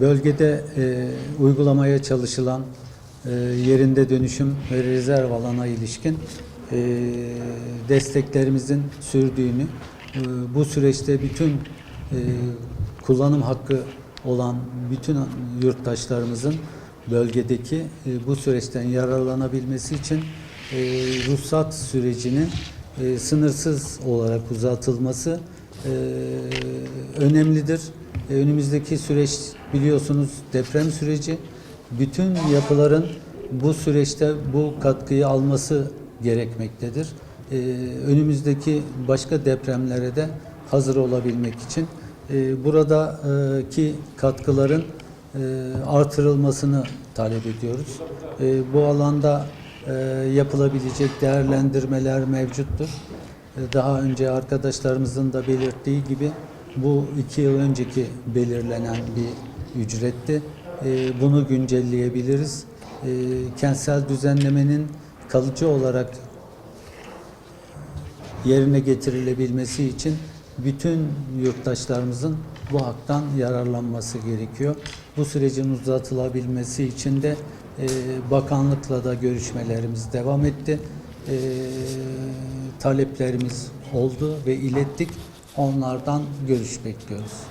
Bölgede e, uygulamaya çalışılan e, yerinde dönüşüm ve rezerv alana ilişkin e, desteklerimizin sürdüğünü, e, bu süreçte bütün e, kullanım hakkı olan bütün yurttaşlarımızın bölgedeki e, bu süreçten yararlanabilmesi için e, ruhsat sürecinin e, sınırsız olarak uzatılması e, önemlidir. E, önümüzdeki süreç biliyorsunuz deprem süreci. Bütün yapıların bu süreçte bu katkıyı alması gerekmektedir. E, önümüzdeki başka depremlere de hazır olabilmek için e, buradaki katkıların e, artırılmasını talep ediyoruz. Bu alanda yapılabilecek değerlendirmeler mevcuttur. Daha önce arkadaşlarımızın da belirttiği gibi bu iki yıl önceki belirlenen bir ücretti. E, Bunu güncelleyebiliriz. E, Kentsel düzenlemenin kalıcı olarak yerine getirilebilmesi için bütün yurttaşlarımızın bu haktan yararlanması gerekiyor. Bu sürecin uzatılabilmesi için de e, bakanlıkla da görüşmelerimiz devam etti. E, taleplerimiz oldu ve ilettik. Onlardan görüş bekliyoruz.